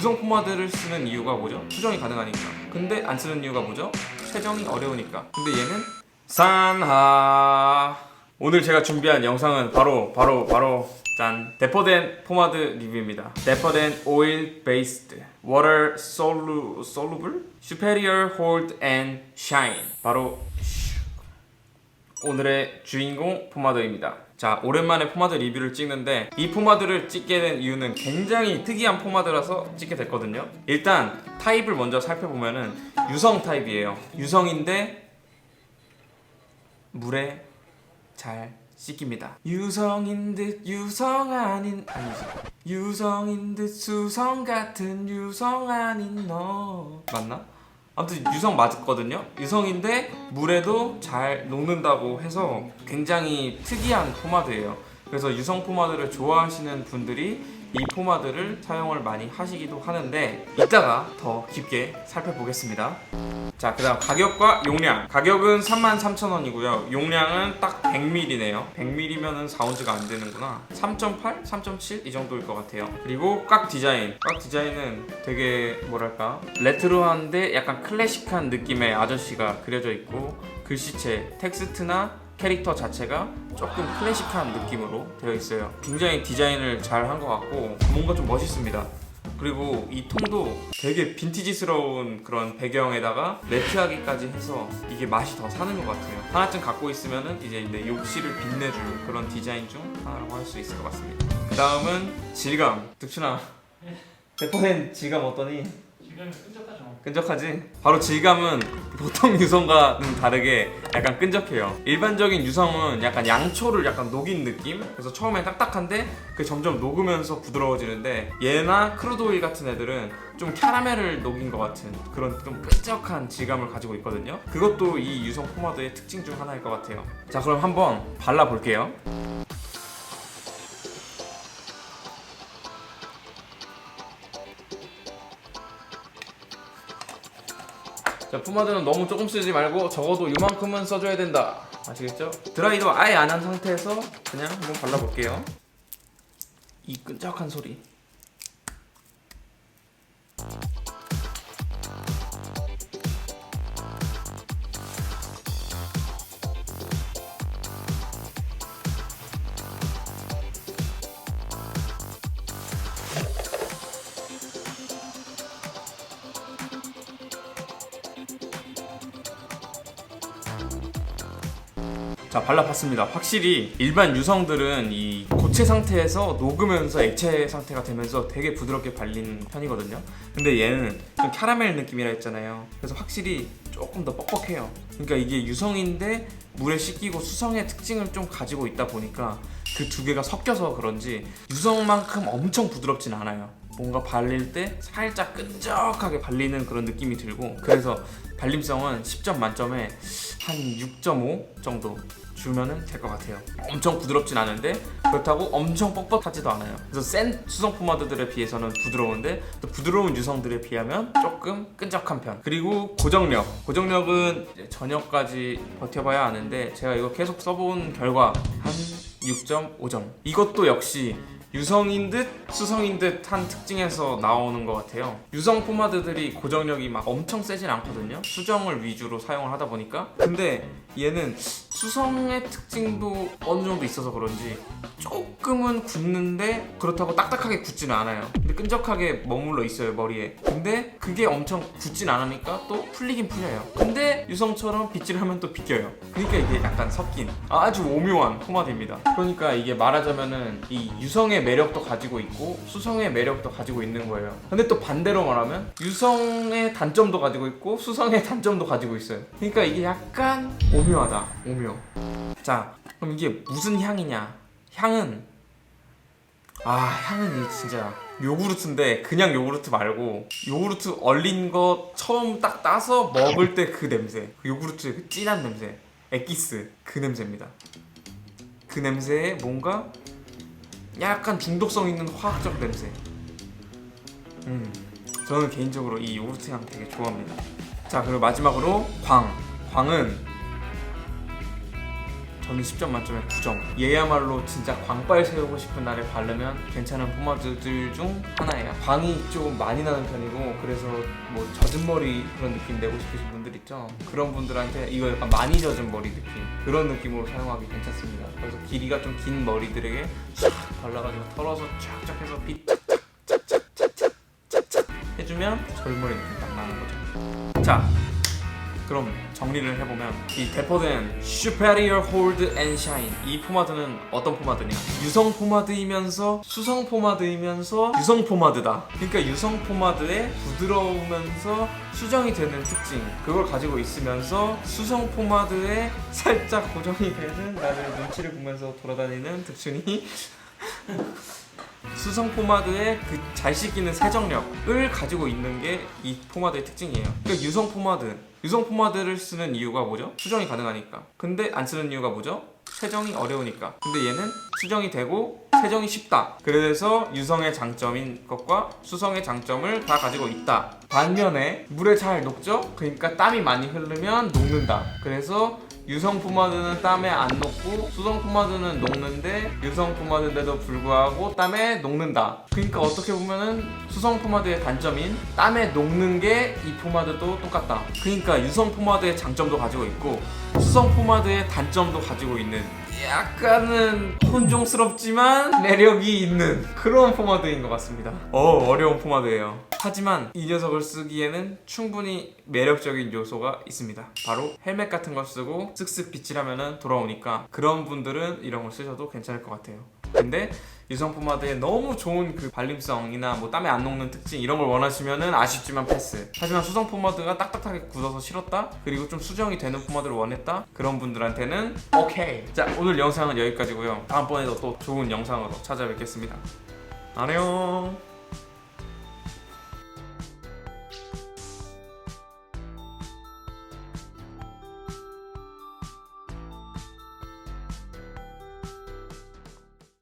유성 포마드를 쓰는 이유가 뭐죠? 수정이 가능하니까. 근데 안 쓰는 이유가 뭐죠? 세정이 어려우니까. 근데 얘는 산하. 오늘 제가 준비한 영상은 바로 바로 바로 짠 데퍼덴 포마드 리뷰입니다. 데퍼덴 오일 베이스드 워터 솔루 솔루블 superior hold and shine 바로 오늘의 주인공 포마드입니다. 자, 오랜만에 포마드 리뷰를 찍는데 이 포마드를 찍게 된 이유는 굉장히 특이한 포마드라서 찍게 됐거든요. 일단 타입을 먼저 살펴보면은 유성 타입이에요. 유성인데 물에 잘 씻깁니다. 유성인 듯 유성 아닌 아니지. 유성인 듯 수성 같은 유성 아닌 너 맞나? 아무튼 유성 맞거든요. 유성인데 물에도 잘 녹는다고 해서 굉장히 특이한 포마드예요. 그래서 유성 포마드를 좋아하시는 분들이 이 포마드를 사용을 많이 하시기도 하는데 이따가 더 깊게 살펴보겠습니다. 자, 그 다음 가격과 용량. 가격은 33,000원이고요. 용량은 딱 100ml네요. 100ml면은 4온즈가 안 되는구나. 3.8, 3.7 이 정도일 것 같아요. 그리고 깍 디자인. 깍 디자인은 되게 뭐랄까 레트로한데 약간 클래식한 느낌의 아저씨가 그려져 있고 글씨체, 텍스트나 캐릭터 자체가 조금 클래식한 느낌으로 되어 있어요. 굉장히 디자인을 잘 한 것 같고 뭔가 좀 멋있습니다. 그리고 이 통도 되게 빈티지스러운 그런 배경에다가 매트하기까지 해서 이게 맛이 더 사는 것 같아요. 하나쯤 갖고 있으면은 이제 내 욕실을 빛내줄 그런 디자인 중 하나라고 할 수 있을 것 같습니다. 그 다음은 질감. 득춘아. 100% 질감 어떠니? 끈적하죠. 끈적하지? 바로 질감은 보통 유성과는 다르게 약간 끈적해요. 일반적인 유성은 약간 양초를 약간 녹인 느낌? 그래서 처음엔 딱딱한데 그 점점 녹으면서 부드러워지는데 얘나 크루드오일 같은 애들은 좀 캐러멜을 녹인 것 같은 그런 좀 끈적한 질감을 가지고 있거든요. 그것도 이 유성 포마드의 특징 중 하나일 것 같아요. 자, 그럼 한번 발라볼게요. 자 포마드는 너무 조금 쓰지 말고 적어도 이만큼은 써줘야 된다. 아시겠죠? 드라이도 아예 안 한 상태에서 그냥 한번 발라볼게요. 이 끈적한 소리 자 발라봤습니다. 확실히 일반 유성들은 이 고체 상태에서 녹으면서 액체 상태가 되면서 되게 부드럽게 발리는 편이거든요. 근데 얘는 좀 캐러멜 느낌이라 했잖아요. 그래서 확실히 조금 더 뻑뻑해요. 그러니까 이게 유성인데 물에 씻기고 수성의 특징을 좀 가지고 있다 보니까 그 두 개가 섞여서 그런지 유성만큼 엄청 부드럽진 않아요 뭔가 발릴 때 살짝 끈적하게 발리는 그런 느낌이 들고 그래서 발림성은 10점 만점에 한 6.5 정도 주면은 될 것 같아요. 엄청 부드럽진 않은데 그렇다고 엄청 뻑뻑하지도 않아요. 그래서 센 수성 포마드들에 비해서는 부드러운데 또 부드러운 유성들에 비하면 조금 끈적한 편. 그리고 고정력. 고정력은 저녁까지 버텨봐야 하는데 제가 이거 계속 써본 결과 한 6.5점. 이것도 역시 유성인 듯 수성인 듯한 특징에서 나오는 것 같아요. 유성 포마드들이 고정력이 막 엄청 세진 않거든요. 수정을 위주로 사용을 하다 보니까. 근데 얘는 수성의 특징도 어느 정도 있어서 그런지 조금은 굳는데 그렇다고 딱딱하게 굳지는 않아요. 근데 끈적하게 머물러 있어요 머리에. 근데 그게 엄청 굳진 않으니까 또 풀리긴 풀려요. 근데 유성처럼 빗질 하면 또 비껴요. 그러니까 이게 약간 섞인 아주 오묘한 포마드입니다. 그러니까 이게 말하자면은 이 유성의 매력도 가지고 있고 수성의 매력도 가지고 있는 거예요. 근데 또 반대로 말하면 유성의 단점도 가지고 있고 수성의 단점도 가지고 있어요. 그러니까 이게 약간 오묘하다. 오묘. 자, 그럼 이게 무슨 향이냐? 향은 아 향은 이 진짜 요구르트인데 그냥 요구르트 말고 요구르트 얼린 거 처음 딱 따서 먹을 때 그 냄새 그 요구르트의 그 진한 냄새 엑기스 그 냄새입니다. 그 냄새에 뭔가 약간 중독성 있는 화학적 냄새. 음 저는 개인적으로 이 요구르트 향 되게 좋아합니다. 자 그리고 마지막으로 광. 광은 저는 10점 만점에 9점. 얘야말로 진짜 광발 세우고 싶은 날에 바르면 괜찮은 포마드들 중 하나예요. 광이 조금 많이 나는 편이고 그래서 뭐 젖은 머리 그런 느낌 내고 싶으신 분들 있죠. 그런 분들한테 이거 약간 많이 젖은 머리 느낌 그런 느낌으로 사용하기 괜찮습니다. 그래서 길이가 좀 긴 머리들에게 싹 발라가지고 털어서 쫙쫙 해서 빗 착착착착착착 해주면 절머리 느낌 딱 나는 거죠. 자, 그럼 정리를 해보면 이 데퍼덴 Superior Hold and Shine 이 포마드는 어떤 포마드냐? 유성 포마드이면서 수성 포마드이면서 유성 포마드다. 그러니까 유성 포마드의 부드러우면서 수정이 되는 특징 그걸 가지고 있으면서 수성 포마드에 살짝 고정이 되는 나를 눈치를 보면서 돌아다니는 득춘이 수성 포마드의 그 잘 씻기는 세정력을 가지고 있는 게 이 포마드의 특징이에요. 그러니까 유성 포마드, 유성 포마드를 쓰는 이유가 뭐죠? 수정이 가능하니까. 근데 안 쓰는 이유가 뭐죠? 세정이 어려우니까. 근데 얘는 수정이 되고 세정이 쉽다. 그래서 유성의 장점인 것과 수성의 장점을 다 가지고 있다. 반면에 물에 잘 녹죠? 그러니까 땀이 많이 흐르면 녹는다. 그래서 유성 포마드는 땀에 안 녹고 수성 포마드는 녹는데 유성 포마드인데도 불구하고 땀에 녹는다. 그러니까 어떻게 보면은 수성 포마드의 단점인 땀에 녹는 게 이 포마드도 똑같다. 그러니까 유성 포마드의 장점도 가지고 있고 수성 포마드의 단점도 가지고 있는 약간은 혼종스럽지만 매력이 있는 그런 포마드인 것 같습니다. 어 어려운 포마드예요. 하지만 이 녀석을 쓰기에는 충분히 매력적인 요소가 있습니다. 바로 헬멧 같은 걸 쓰고 쓱쓱 빗질하면 돌아오니까 그런 분들은 이런 걸 쓰셔도 괜찮을 것 같아요. 근데 유성 포마드의 너무 좋은 그 발림성이나 뭐 땀에 안 녹는 특징 이런 걸 원하시면은 아쉽지만 패스. 하지만 수성 포마드가 딱딱하게 굳어서 싫었다. 그리고 좀 수정이 되는 포마드를 원했다. 그런 분들한테는 오케이. 자 오늘 영상은 여기까지고요. 다음번에도 또 좋은 영상으로 찾아뵙겠습니다. 안녕.